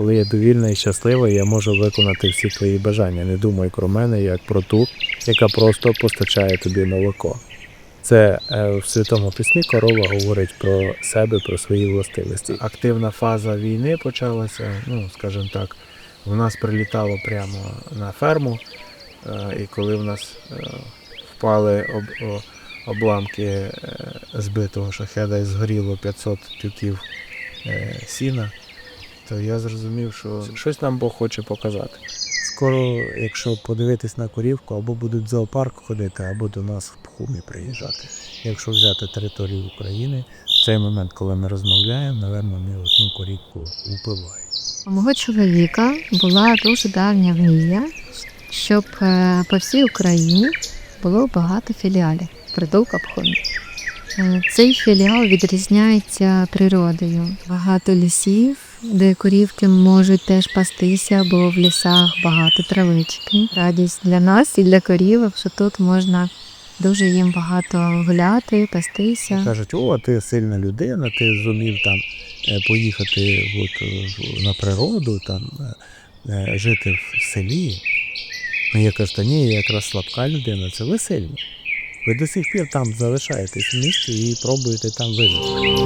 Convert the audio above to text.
Коли я довільна і щаслива, я можу виконати всі твої бажання. Не думай про мене як про ту, яка просто постачає тобі молоко. Це е, в Святому Письмі корова говорить про себе, про свої властивості. Активна фаза війни почалася, ну, скажімо так, в нас прилітало прямо на ферму, е, і коли в нас е, впали об, обламки збитого шахеда і згоріло 500 тюків сіна, то я зрозумів, що щось нам Бог хоче показати. Скоро, якщо подивитись на корівку, або будуть в зоопарк ходити, або до нас в Пхумі приїжджати. Якщо взяти територію України, в цей момент, коли ми розмовляємо, напевно, ми одну корівку вбиваємо. У мого чоловіка була дуже давня мрія, щоб е, по всій Україні було багато філіалів притулка Пхомі. Е, Цей філіал відрізняється природою. Багато лісів, де корівки можуть теж пастися, бо в лісах багато травички. Радість для нас і для корівок, що тут можна дуже їм багато гуляти, пастися. Кажуть, о, ти сильна людина, ти зумів там е, поїхати от, е, на природу, там, е, жити в селі. Ну, я кажу, та ні, я якраз слабка людина, це ви сильні. Ви до сих пір там залишаєтесь в місті і пробуєте там вижити.